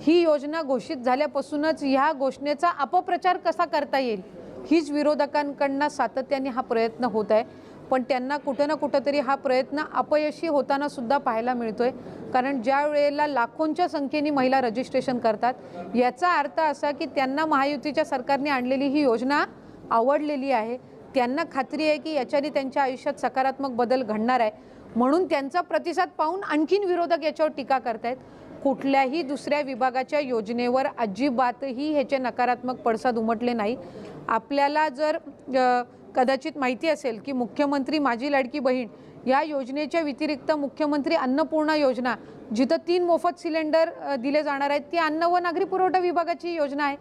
ही योजना घोषित झाल्यापासूनच ह्या घोषणेचा अपप्रचार कसा करता येईल? हीच विरोधकांकडनं सातत्याने हा प्रयत्न होत आहे. पण त्यांना कुठं ना कुठंतरी हा प्रयत्न अपयशी होताना सुद्धा पाहायला मिळतोय. कारण ज्या वेळेला लाखोंच्या संख्येने महिला रजिस्ट्रेशन करतात याचा अर्थ असा की त्यांना महायुतीच्या सरकारने आणलेली ही योजना आवडलेली आहे. त्यांना खात्री आहे की याच्याने त्यांच्या आयुष्यात सकारात्मक बदल घडणार आहे. म्हणून त्यांचा प्रतिसाद पाहून आणखीन विरोधक याच्यावर टीका करतायत. कुठल्याही दुसऱ्या विभागाच्या योजनेवर अजिबातही ह्याचे नकारात्मक पडसाद उमटले नाही. आपल्याला जर कदाचित माहिती असेल की मुख्यमंत्री माझी लाडकी बहीण या योजनेच्या व्यतिरिक्त मुख्यमंत्री अन्नपूर्णा योजना जिथं तीन मोफत सिलेंडर दिले जाणार आहेत ती अन्न व नागरी पुरवठा विभागाची योजना आहे.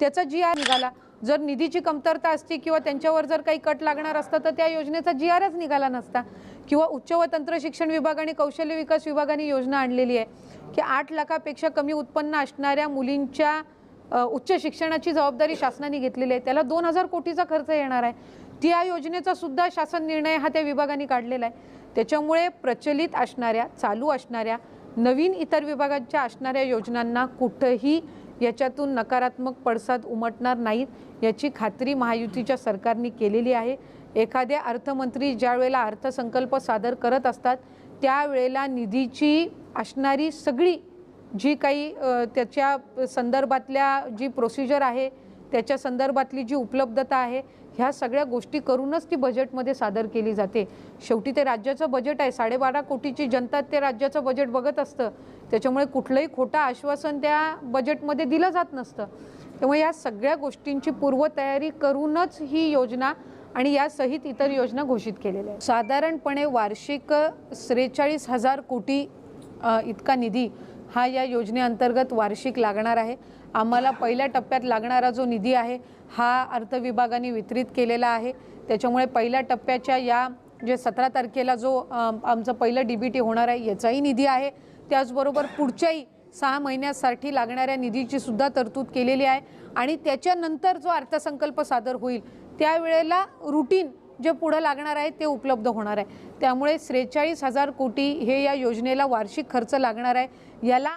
त्याचा जी आर निघाला. जर निधीची कमतरता असती किंवा त्यांच्यावर जर काही कट लागणार असतं तर त्या योजनेचा जी आरच निघाला नसता. किंवा उच्च व तंत्र शिक्षण विभाग आणि कौशल्य विकास विभागाने योजना आणलेली आहे की आठ लाखापेक्षा कमी उत्पन्न असणाऱ्या मुलींच्या उच्च शिक्षणाची जबाबदारी शासनाने घेतलेली आहे. त्याला दोन हजार कोटीचा खर्च येणार आहे. त्या योजनेचा सुद्धा शासन निर्णय हा त्या विभागाने काढलेला आहे. त्याच्यामुळे प्रचलित असणाऱ्या चालू असणाऱ्या नवीन इतर विभागांच्या असणाऱ्या योजनांना कुठंही याच्यातून नकारात्मक पडसाद उमटणार नाहीत याची खात्री महायुतीच्या सरकारने केलेली आहे. एखाद्या अर्थमंत्री ज्यावेळेला अर्थसंकल्प सादर करत असतात त्यावेळेला निधीची असणारी सगळी जी काही त्याच्या संदर्भातल्या जी प्रोसिजर आहे त्याच्या संदर्भातली जी उपलब्धता आहे ह्या सगळ्या गोष्टी करूनच ती बजेटमध्ये सादर केली जाते. शेवटी ते राज्याचं बजेट आहे. साडेबारा कोटीची जनता ते राज्याचं बजेट बघत असतं. त्याच्यामुळे कुठलंही खोटं आश्वासन त्या बजेटमध्ये दिलं जात नसतं. त्यामुळे या सगळ्या गोष्टींची पूर्वतयारी करूनच ही योजना आणि यासहित इतर योजना घोषित केलेल्या आहेत. साधारणपणे वार्षिक त्रेचाळीस हजार कोटी इतका निधी हा या योजनेअंतर्गत वार्षिक लागणार आहे. आम्हाला पहिल्या टप्प्यात लागणारा जो निधी आहे हा अर्थ विभागाने वितरित केलेला आहे. त्याच्यामुळे पहिल्या टप्प्याच्या या जे सतरा तारखेला जो आमचं पहिलं डी बी टी होणार आहे याचाही निधी आहे. त्याचबरोबर पुढच्याही सहा महिन्यासाठी लागणाऱ्या निधीची सुद्धा तरतूद केलेली आहे. आणि त्याच्यानंतर जो अर्थसंकल्प सादर होईल त्यावेळेला रुटीन जे पुढं लागणार आहे ते उपलब्ध होणार आहे. त्यामुळे त्रेचाळीस हजार कोटी हे या योजनेला वार्षिक खर्च लागणार आहे. याला